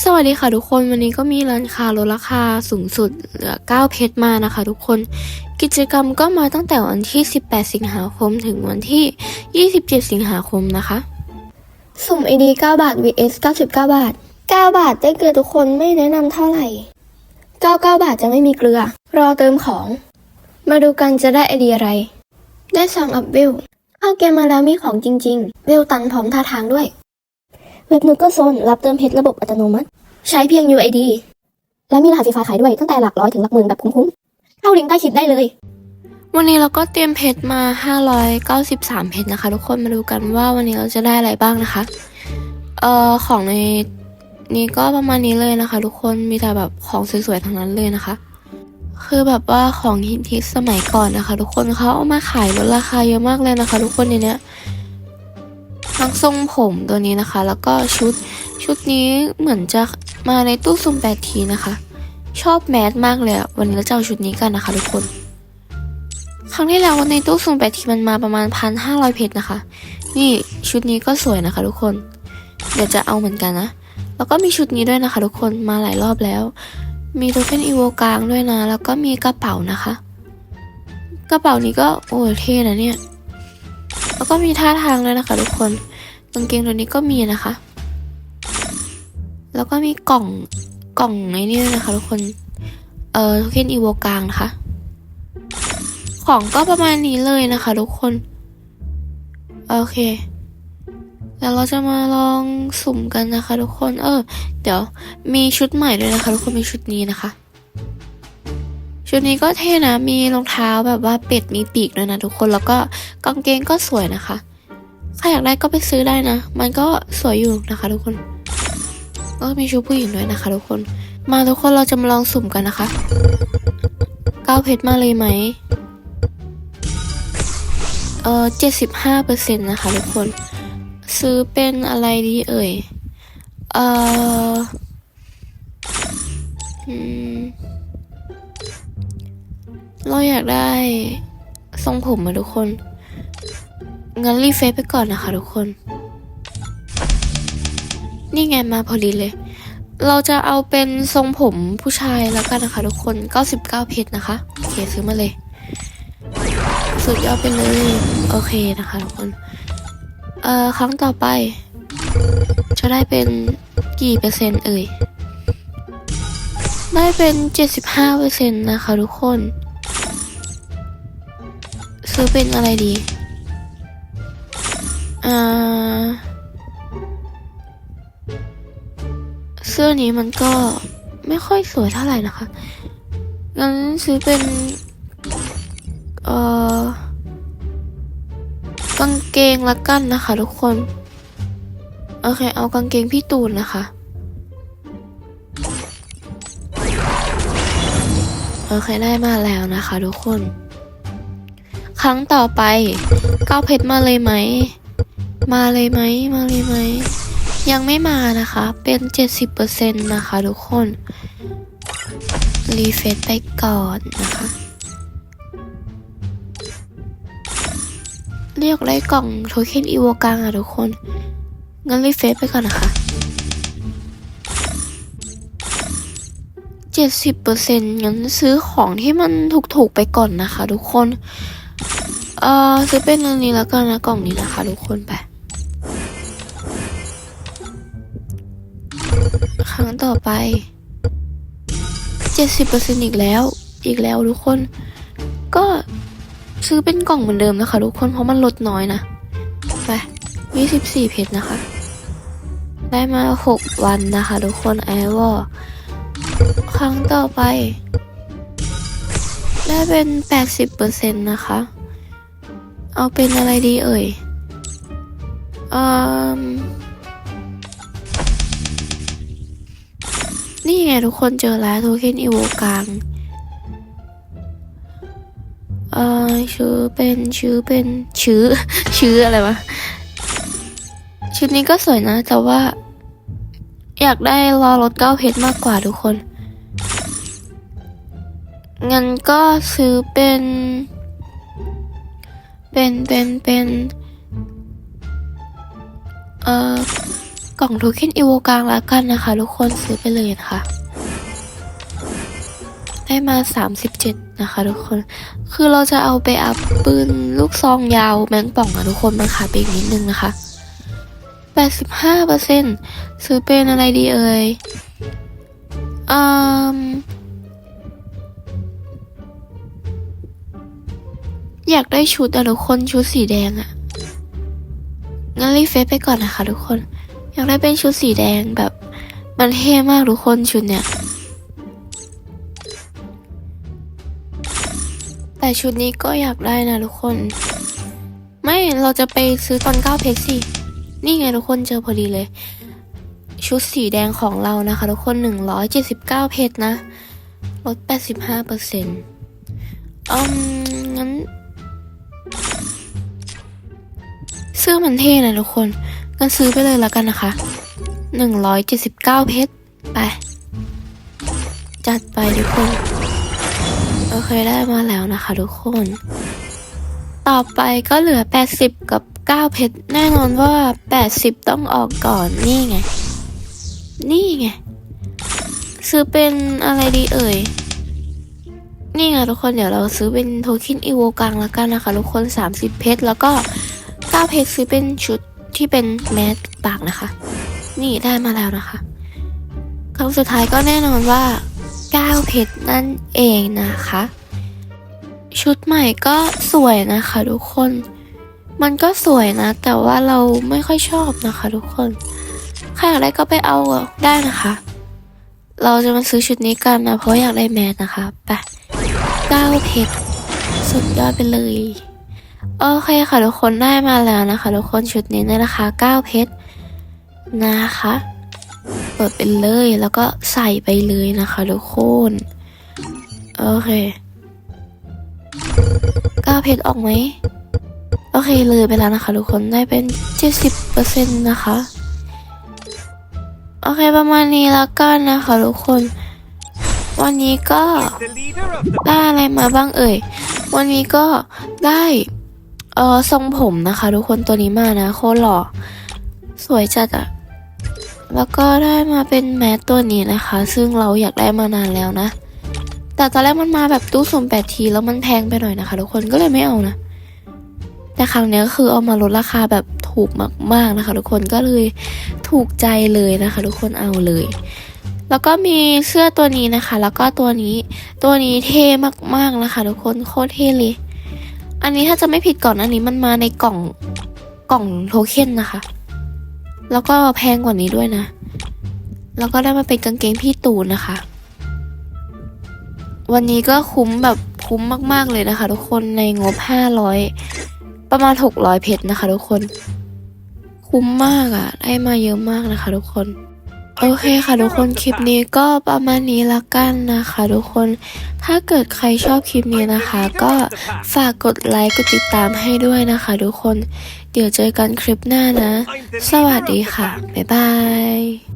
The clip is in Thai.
สวัสดีค่ะทุกคนวันนี้ก็มีร้านค้าลดราคาสูงสุดเหลือ 9 เพชรมานะคะทุกคนกิจกรรมก็มาตั้งแต่วันที่ 18 สิงหาคมถึงวันที่ 27 สิงหาคมนะคะ สุ่ม ID 9 บาท vs 99 บาท 9 บาทได้เกลือทุกคนไม่แนะนำเท่าไหร่ 99 บาทจะไม่มีเกลือ รอเติมของ มาดูกันจะได้ ID อะไร ได้สองอัพเวลเข้าเกมมาแล้วมีของจริง ๆ เวลตันพร้อมท่าทางด้วย เว็บนูก็โซนรับเติมเพชรระบบอัตโนมัติ ใช้เพียง UID และมีรหัสไฟล์ขายด้วยตั้งแต่หลักร้อยถึงหลักหมื่นแบบคุ้มๆ เข้าลิงก์ใต้คลิปได้เลย วันนี้เราก็เตรียมเพชรมา 593 เพชรนะคะ ทุกคนมาดูกันว่าวันนี้เราจะได้อะไรบ้างนะคะ เอ่อของในนี้ก็ประมาณนี้เลยนะคะ ทุกคนมีแต่แบบของสวยๆทั้งนั้นเลยนะคะ คือแบบว่าของฮิตๆสมัยก่อนนะคะ ทุกคนเขาเอามาขายลดราคาเยอะมากเลยนะคะ ทุกคนในเนี้ย ทั้งทรงผมตัวนี้นะคะ แล้วก็ชุดชุดนี้เหมือนจะมาในตู้ซุ่มแปดทีนะคะ ชอบแมสมากเลยวันนี้เราจะเอาชุดนี้กันนะคะทุกคน ครั้งที่แล้วในตู้ซุ่มแปดทีมันมาประมาณพันห้าร้อยเพชรนะคะ นี่ชุดนี้ก็สวยนะคะ ทุกคน เดี๋ยวจะเอาเหมือนกันนะ แล้วก็มีชุดนี้ด้วยนะคะ ทุกคนมาหลายรอบแล้ว มีโทเค็นอีโวกลางด้วยนะ แล้วก็มีกระเป๋านะคะ กระเป๋านี้ก็โอ้เท่นะเนี่ย แล้วก็มีท่าทางเลยนะคะทุกคนกางเกงตัวนี้ก็มีนะคะ แล้วก็มีกล่องกล่องไอ้นี่ด้วยนะคะทุกคน เอ่อโทเค็นอีโวกลางนะคะ ของก็ประมาณนี้เลยนะคะทุกคน โอเคแล้วเราจะมาลองสุ่มกันนะคะ ทุกคน เออ เดี๋ยวมีชุดใหม่ด้วยนะคะ ทุกคนมีชุดนี้นะคะ ชุดนี้ก็เท่นะ มีรองเท้าแบบว่าเป็ดมีปีกด้วยนะทุกคน แล้วก็กางเกงก็สวยนะคะ ใครอยากได้ก็ไปซื้อได้นะ มันก็สวยอยู่นะคะ ทุกคน ก็มีชุดผู้หญิงด้วยนะคะ ทุกคน มาทุกคนเราจะมาลองสุ่มกันนะคะก้าวเพชรมาเลยไหมเออเจ็ดสิบห้าเปอร์เซ็นต์นะคะทุกคน ซื้อเป็นอะไรดีเอ่ย เอออืม เราอยากได้ทรงผมมาทุกคน งั้นรีเฟซไปก่อนนะคะทุกคน นี่ไงมาพอดีเลย เราจะเอาเป็นทรงผมผู้ชายแล้วกันนะคะทุกคน 99 เพชรนะคะ โอเคซื้อมาเลย สุดยอดไปเลย โอเคนะคะทุกคน เอ่อครั้งต่อไป จะได้เป็นกี่เปอร์เซ็นต์เอ่ย ได้เป็น 75เปอร์เซ็นต์นะคะทุกคน ซื้อเป็นอะไรดี อ่า เสื้อนี้มันก็ไม่ค่อยสวยเท่าไหร่นะคะ งั้นซื้อเป็น เอ่อกางเกงละกันนะคะทุกคน โอเค เอากางเกงพี่ตูนนะคะ โอเคได้มาแล้วนะคะทุกคน ครั้งต่อไปก้าวเพชรมาเลยไหม มาเลยไหม มาเลยไหม ยังไม่มานะคะ เป็น 70%นะคะทุกคน รีเฟซไปก่อนนะคะ เรียกได้กล่องโทเค็นอีโวกลางอะทุกคน งั้นรีเฟซไปก่อนนะคะ70%งั้นซื้อของที่มันถูกๆไปก่อนนะคะทุกคน เอ่อซื้อเป็นอันนี้แล้วกันนะกล่องนี้นะคะทุกคนไป ครั้งต่อไป 70%อีกแล้ว อีกแล้วทุกคน ก็ซื้อเป็นกล่องเหมือนเดิมนะคะทุกคนเพราะมันลดน้อยนะ ไป 24 เพชรนะคะ ได้มา 6 วันนะคะทุกคนไอวอครั้งต่อไป ได้เป็น 80%นะคะ เอาเป็นอะไรดีเอ่ยอืมนี่ไงทุกคนเจอแล้วโทเค็นอีโวกลางเอ่อชื่อเป็นชื่อเป็นชื่อชื่ออะไรวะชุดนี้ก็สวยนะ แต่ว่า อยากได้รอรถเก้าเพชรมากกว่าทุกคนงั้นก็ซื้อเป็น เป็นเป็นเป็นเอ่อกล่องโทเค็นอีโวกลางละกันนะคะ ทุกคนซื้อไปเลยนะคะ ได้มา 37 นะคะ ทุกคน คือเราจะเอาไปอัพปืนลูกซองยาวแมงป่องอะทุกคนมันขาดไปอีกนิดนึงนะคะ 85%ซื้อเป็นอะไรดีเอ่ยอืม อยากได้ชุดอะทุกคนชุดสีแดงอะงั้นรีเฟซไปก่อนนะคะ ทุกคน อยากได้เป็นชุดสีแดงแบบ มันเท่มากทุกคนชุดเนี้ยแต่ชุดนี้ก็อยากได้นะทุกคน ไม่เราจะไปซื้อตอนเก้าเพชรสิ นี่ไงทุกคนเจอพอดีเลย ชุดสีแดงของเรานะคะ ทุกคนหนึ่งร้อยเจ็ดสิบเก้าเพชรนะลดแปดสิบห้าเปอร์เซ็นต์อืมงั้น เสื้อมันเท่นะทุกคนงั้นซื้อไปเลยแล้วกันนะคะหนึ่งร้อยเจ็ดสิบเก้าเพชร ไป จัดไปทุกคน โอเคได้มาแล้วนะคะทุกคน ต่อไปก็เหลือ 80 กับ 9 เพชร แน่นอนว่า 80 ต้องออกก่อนนี่ไง นี่ไง ซื้อเป็นอะไรดีเอ่ย นี่ไงทุกคนเดี๋ยวเราซื้อเป็นโทเค็นอีโวกลางแล้วกันนะคะทุกคน 30 เพชร แล้วก็ 9เพชรซื้อเป็นชุดที่เป็นแมสปากนะคะ นี่ได้มาแล้วนะคะครั้งสุดท้ายก็แน่นอนว่า9เพชรนั่นเองนะคะ ชุดใหม่ก็สวยนะคะทุกคน มันก็สวยนะ แต่ว่าเราไม่ค่อยชอบนะคะทุกคน ใครอยากได้ก็ไปเอาได้นะคะ เราจะมาซื้อชุดนี้กันนะ เพราะอยากได้แมสนะคะไป9เพชรสุดยอดไปเลย โอเคค่ะทุกคนได้มาแล้วนะคะ ทุกคนชุดนี้ในราคา9เพชรนะคะเปิดไปเลยแล้วก็ใส่ไปเลยนะคะทุกคนโอเคก้าเพชรออกไหมโอเคเลยไปแล้วนะคะ ทุกคนได้เป็น 70%นะคะโอเคประมาณนี้แล้วกันนะคะทุกคน วันนี้ก็ได้อะไรมาบ้างเอ่ย วันนี้ก็ได้ เออทรงผมนะคะ ทุกคนตัวนี้มานะ โคตรหล่อสวยจัดอะแล้วก็ได้มาเป็นแมสตัวนี้นะคะ ซึ่งเราอยากได้มานานแล้วนะ แต่ตอนแรกมันมาแบบตู้สุ่มแปดทีแล้วมันแพงไปหน่อยนะคะ ทุกคนก็เลยไม่เอานะ แต่ครั้งนี้ก็คือเอามาลดราคาแบบถูกมากๆนะคะ ทุกคนก็เลยถูกใจเลยนะคะ ทุกคนเอาเลย แล้วก็มีเสื้อตัวนี้นะคะ แล้วก็ตัวนี้ตัวนี้เท่มากๆนะคะ ทุกคนโคตรเท่เลย อันนี้ถ้าจะไม่ผิดก่อนอันนี้มันมาในกล่องกล่องโทเค็นนะคะ แล้วก็แพงกว่านี้ด้วยนะ แล้วก็ได้มาเป็นกางเกงพี่ตูนนะคะ วันนี้ก็คุ้มแบบคุ้มมากๆเลยนะคะ ทุกคนในงบห้าร้อยประมาณหกร้อยเพชรนะคะ ทุกคน คุ้มมากอะ่ะ ได้มาเยอะมากนะคะ ทุกคน โอเคค่ะทุกคนคลิปนี้ก็ประมาณนี้ละกันนะคะ ทุกคนถ้าเกิดใครชอบคลิปนี้นะคะ ก็ฝากกดไลค์กดติดตามให้ด้วยนะคะ ทุกคนเดี๋ยวเจอกันคลิปหน้านะ สวัสดีค่ะ บ๊ายบาย